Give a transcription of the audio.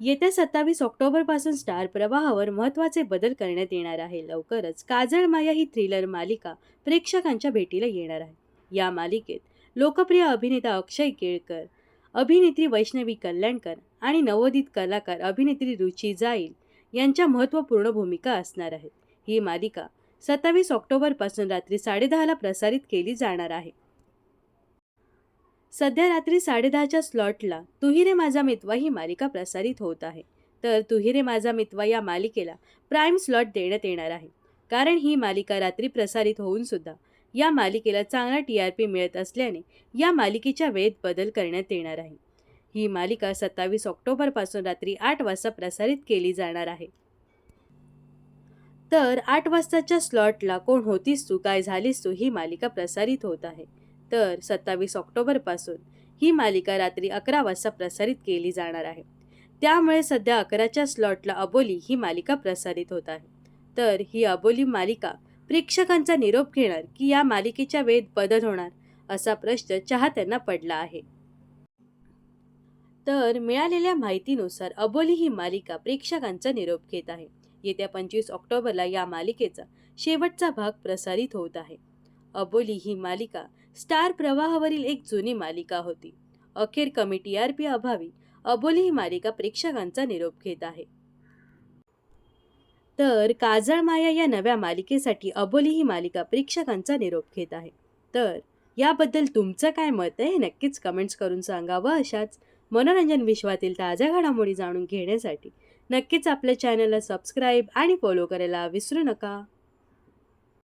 येत्या सत्तावीस ऑक्टोबरपासून स्टार प्रवाहावर महत्त्वाचे बदल करण्यात येणार आहे. लवकरच काजळ माया ही थ्रिलर मालिका प्रेक्षकांच्या भेटीला येणार आहे. या मालिकेत लोकप्रिय अभिनेता अक्षय केळकर अभिनेत्री वैष्णवी कल्याणकर आणि नवोदित कलाकार अभिनेत्री रुची जाईल यांच्या महत्त्वपूर्ण भूमिका असणार आहेत. ही मालिका सत्तावीस ऑक्टोबरपासून रात्री साडेदहाला प्रसारित केली जाणार आहे. सध्या रात्री साडेदहाच्या स्लॉटला तुही रे माझा मितवा ही मालिका प्रसारित होत आहे. तर तुही रे माझा मितवा या मालिकेला प्राईम स्लॉट देण्यात येणार आहे. कारण ही मालिका रात्री प्रसारित होऊन सुद्धा या मालिकेला चांगला टी आर पी मिळत असल्याने या मालिकेच्या वेळेत बदल करण्यात येणार आहे. ही मालिका सत्तावीस ऑक्टोबरपासून रात्री आठ वाजता प्रसारित केली जाणार आहे. तर आठ वाजताच्या स्लॉटला कोण होतीस तू? काय झालीस तू? ही मालिका प्रसारित होत आहे. तर सत्तावीस ऑक्टोबरपासून ही मालिका रात्री अकरा वाजता प्रसारित केली जाणार आहे. त्यामुळे सध्या अकराच्या स्लॉटला अबोली ही मालिका प्रसारित होत आहे. तर ही अबोली मालिका प्रेक्षकांचा निरोप घेणार की या मालिकेच्या वेळेत बदल होणार असा प्रश्न चाहत्यांना पडला आहे. तर मिळालेल्या माहितीनुसार अबोली ही मालिका प्रेक्षकांचा निरोप घेत आहे. येत्या पंचवीस ऑक्टोबरला या मालिकेचा शेवटचा भाग प्रसारित होत आहे. अबोली ही मालिका स्टार प्रवाहावरील एक जुनी मालिका होती. अखेर कमी टी आर पी अभावी अबोली ही मालिका प्रेक्षकांचा निरोप घेत आहे. तर काजळ माया या नव्या मालिकेसाठी अबोली ही मालिका प्रेक्षकांचा निरोप घेत आहे. तर याबद्दल तुमचं काय मत आहे हे नक्कीच कमेंट्स करून सांगा व अशाच मनोरंजन विश्वातील ताज्या घडामोडी जाणून घेण्यासाठी. नक्कीच आपल्या चॅनलला सबस्क्राईब आणि फॉलो करायला विसरू नका.